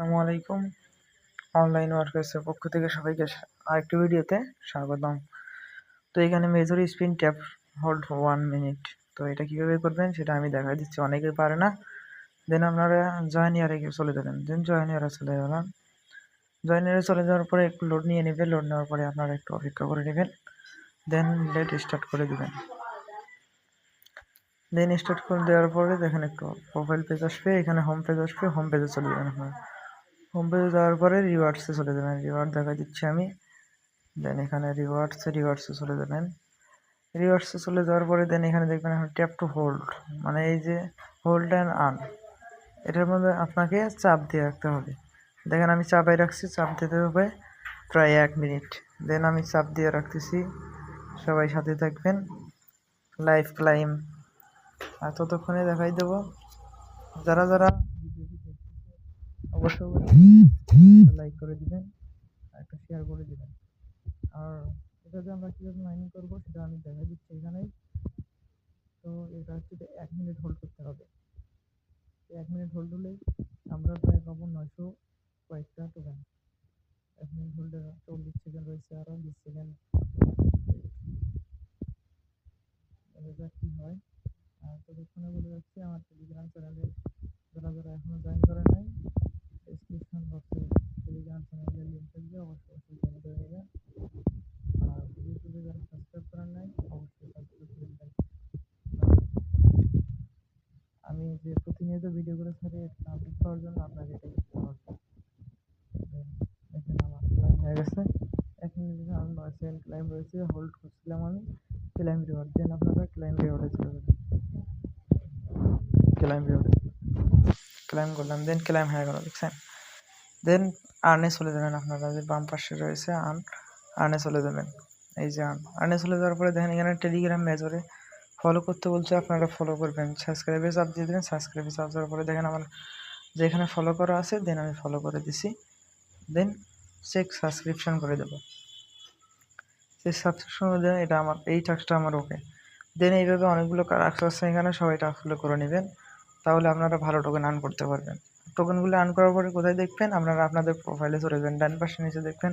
আসসালামু আলাইকুম। অনলাইন ওয়ার্কার্সের পক্ষ থেকে সবাইকে আরেকটি ভিডিওতে স্বাগতম। তো এখানে major spin tap hold one minute তো এটা কীভাবে করবেন সেটা আমি দেখা দিচ্ছি, অনেকেই পারে না। দেন আপনারা জয়েন ইয়ারে চলে যাবেন। দেন জয়েন ইয়ারে চলে যাবেন। জয়েন ইয়ারে চলে যাওয়ার পরে একটু লোড নিয়ে নেবেন লোড নেওয়ার পরে আপনারা একটু অপেক্ষা করে নেবেন। দেন লেট স্টার্ট করে দেবেন। দেন স্টার্ট করে দেওয়ার পরে দেখেন একটু প্রোফাইল পেজ আসবে, এখানে হোম পেজ আসবে হোম পেজে চলে যাবেন আপনারা। হোম পেজে যাওয়ার পরে রিওয়ার্ডসে চলে যাবেন। রিওয়ার্ড দেখা দিচ্ছি আমি। দেন এখানে রিওয়ার্ডসে রিওয়ার্ডসে চলে যাবেন। রিওয়ার্ডসে চলে যাওয়ার পরে দেন এখানে দেখবেন এখন ট্যাপ টু হোল্ড মানে এই যে হোল্ড অ্যান্ড আন এটার মধ্যে আপনাকে চাপ দিয়ে রাখতে হবে। দেখেন আমি চাপাই রাখছি, চাপ দিতে হবে প্রায় এক মিনিট দেন আমি চাপ দিয়ে রাখতেছি, সবাই সাথে থাকবেন। লাইফ ক্লাইম আর ততক্ষণে দেখাই দেবো। যারা যারা অবশ্যই লাইক করে দিবেন, আর একটা শেয়ার করে দিবেন। আর এটা যে আমরা কীভাবে মাইনিং করব সেটা আমি দেখাই দিচ্ছি এখানেই তো এটা হচ্ছে এক মিনিট হোল্ড করতে হবে। এক মিনিট হোল্ড হলেই আমরা প্রায় পাবো নয়শো কয়েকটা টোকেন এক মিনিট হোল্ডে চল্লিশ সেকেন্ড রয়েছে আরও বিশ সেকেন্ড দেখা যাক কী হয়। আর ততক্ষণে বলে যাচ্ছি আমার টেলিগ্রাম চ্যানেলে যারা যারা এখনও জয়েন করে নাই ডিসক্রিপশন বক্সে টেলিগ্রাম চ্যানেলের লিঙ্ক থাকবে অবশ্যই অবশ্যই জয়েন করে নেবেন আর ইউটিউবে যারা সাবস্ক্রাইব করেন নাই অবশ্যই সাবস্ক্রাইব করে দেবেন আমি যে প্রতিনিয়ত ভিডিও করে ছাড়ি এটা আপডেট পাওয়ার জন্য আপনাকে এটাই করতে হবে। ক্লাইম হয়ে গেছে। মিনিট নয় সেকেন্ড ক্লাইম রয়েছে হোল্ড করছিলাম আমি ক্লাইম রিওয়ার্ড দেন আপনারা ক্লাইম রিওয়ার্ডে চলে যাবেন। ক্লাইম রিওয়ার্ডে ক্লাইম করলাম দেন ক্লাইম হয়ে গেল, দেখছেন? দেন আর্নে চলে যাবেন আপনারা, যে বাম পাশে রয়েছে আর্ন আর্নে চলে যাবেন। এই যে আর্ন আর্নে চলে যাওয়ার পরে দেখেন এখানে টেলিগ্রাম মেজরে ফলো করতে বলছে, আপনারা ফলো করবেন। সাবস্ক্রাইবে চাপ দিয়ে দেবেন সাবস্ক্রাইবে চাপ দেওয়ার পরে দেখেন আমার যেখানে ফলো করা আছে দেন আমি ফলো করে দিছি। দেন চেক সাবস্ক্রিপশন করে দেবো। চেক সাবস্ক্রিপশন করে দেন এটা আমার, এই টাস্কটা আমার ওকে দেন এইভাবে অনেকগুলো টাস্ক আছে এখানে, সবাই টাস্কগুলো করে নেবেন। তাহলে আপনারা ভালো টোকেন আর্ন করতে পারবেন। টোকেনগুলো আর্ন করার পরে কোথায় দেখবেন? আপনারা আপনাদের প্রোফাইলে চলে যাবেন। ডান পাশে নিচে দেখবেন।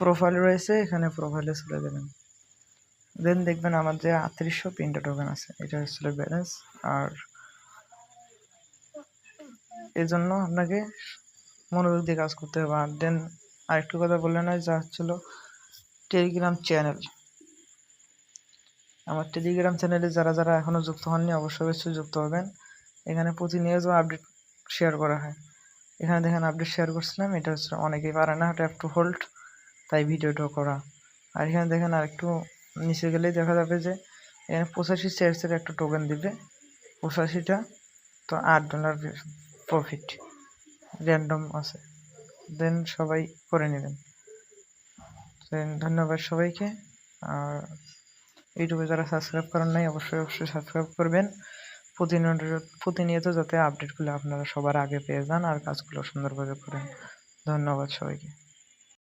প্রোফাইল রয়েছে, এখানে প্রোফাইলে চলে যাবেন। দেন দেখবেন আমার যে আটত্রিশশো তিনটা টোকেন আছে, এটা হচ্ছিল ব্যালেন্স আর এই জন্য আপনাকে মনোযোগ দিয়ে কাজ করতে হবে। আর দেন আরেকটু কথা বললে নয় যা হচ্ছিল টেলিগ্রাম চ্যানেল আমার টেলিগ্রাম চ্যানেলে যারা যারা এখনও যুক্ত হননি, অবশ্যই অবশ্যই যুক্ত হবেন। এখানে প্রতিনিয়ত আপডেট শেয়ার করা হয়। এখানে দেখেন আপডেট শেয়ার করছিলাম, এটা হচ্ছে অনেকেই পারে না ট্যাপ টু হোল্ড তাই ভিডিওটা করা। আর এখানে দেখেন আরেকটু নিচে গেলেই দেখা যাবে যে, এখানে পঁচাশি শেয়ার্সের একটা টোকেন দিবে। পঁচাশিটা তো আট ডলার প্রফিট র্যান্ডম আছে। দেন সবাই করে নেবেন। দেন ধন্যবাদ সবাইকে। আর ইউটিউবে যারা সাবস্ক্রাইব করেন নাই, অবশ্যই অবশ্যই সাবস্ক্রাইব করবেন। প্রতিনিয়ত প্রতিনিয়ত যাতে আপডেটগুলো আপনারা সবার আগে পেয়ে যান আর কাজগুলো সুন্দরভাবে করেন। ধন্যবাদ সবাইকে।